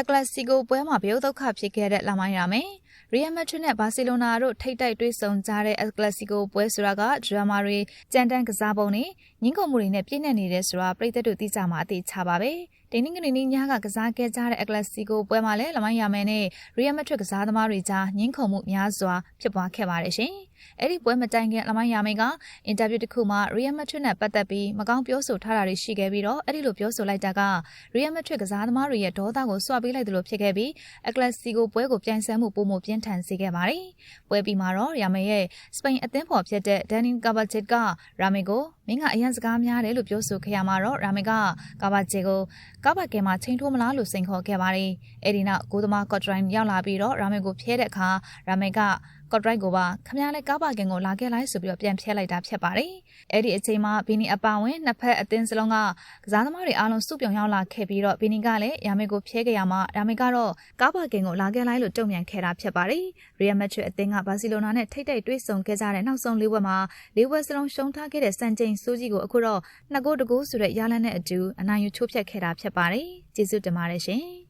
အကလစီကိုပွဲမှာပြုတ်ဒုက္ခဖြစ်ခဲ့တဲ့လာမိုင်းရမယ်။ရီယယ်မက်ဒရစ်နဲ့ဘာစီလိုနာတို့ထိတ်တိုက်တွေ့ဆုံကြတဲ့အကလစီကိုပွဲဆိုတာကဒရာမာတွေကြံတန်းကစားပုံတွေညှင်းခုန်မှုတွေနဲ့ပြည့်နေနေတဲ့ဆိုတာပြည်သက်တို့သိကြမှာအသေးချပါပဲ။တင်းနင်းကနေနေညကကစားခဲ့ကြတဲ့အကလစီကိုပွဲမှာလည်းလာမိုင်းရမယ်နဲ့ရီယယ်မက်ဒရစ်ကစားသမားတွေကြားညှင်းခုန်မှုများစွာဖြစ်ပွားခဲ့ပါတယ်ရှင်။အဲ့ဒီပွဲမတိုင်ခင်လာမိုင်းရမယ်ကအင်တာဗျူးတစ်ခုမှာရီယယ်မက်ဒရစ်နဲ့ပတ်သက်ပြီးမကောင်းပြောဆိုထားတာတွေရှိခဲ့ပြီးတော့အဲ့ဒီလိုပြောဆိုလိုက်တာကရီယယ်မက်ဒရစ်ကစားသမားတွေရဲ့ဒေါသကိုစွပေးလိုက်သလိုဖြစ်ခဲ့ပြီးအကလစီကိုပွဲကိုပြန်ဆန်းမှုပုံမပြင်းထန်စေခဲ့ပါတယ်။ပွဲပြီးမှာတော့ရာမေရဲ့စပိန်အသင်းဖော်ဖြစ်တဲ့ဒန်နင်ကာဘာချစ်ကရာမေကိုမင်းကအရန်စကားများတယ်လို့ပြောဆိုခဲ့ရမှာတော့ရာမေကကာဘာချစ်ကိုကာဘာကဲမှာချိန်ထိုးမလားလို့စိန်ခေါ်ခဲ့ပါတယ်။အဲဒီနောက်ကိုသမားကော့ဒရိုင်းရောက်လာပြီးတော့ရာမေကိုဖျဲတဲ့အခါရာမေက ကော့ဒရိုက်ကိုပါခမရလဲကားပါကင်ကိုလာခဲ့လိုက်ဆိုပြီးတော့ပြန်ဖျက်လိုက်တာဖြစ်ပါတယ်။အဲ့ဒီအချိန်မှာဘီနီအပါဝင်နှစ်ဖက်အသင်းစလုံးကကစားသမားတွေအားလုံးစုပြုံရောက်လာခဲ့ပြီးတော့ဘီနီကလည်းရာမေကိုဖျဲခဲ့ရမှာရာမေကတော့ကားပါကင်ကိုလာခဲ့လိုက်လို့တုံ့ပြန်ခဲ့တာဖြစ်ပါတယ်။ရီယယ်မက်ဒရစ်အသင်းကဘာစီလိုနာနဲ့ထိတ်တိတ်တွေ့ဆုံခဲ့ကြတဲ့နောက်ဆုံးလေးဘက်မှာလေးဘက်စလုံးရှုံးထားခဲ့တဲ့စံချိန်စိုးကြီးကိုအခုတော့နှစ်ဂိုးတဂိုးဆိုတဲ့ရလန်းနဲ့အတူအနိုင်ယူချိုးဖျက်ခဲ့တာဖြစ်ပါတယ်။ကျေးဇူးတင်ပါတယ်ရှင်။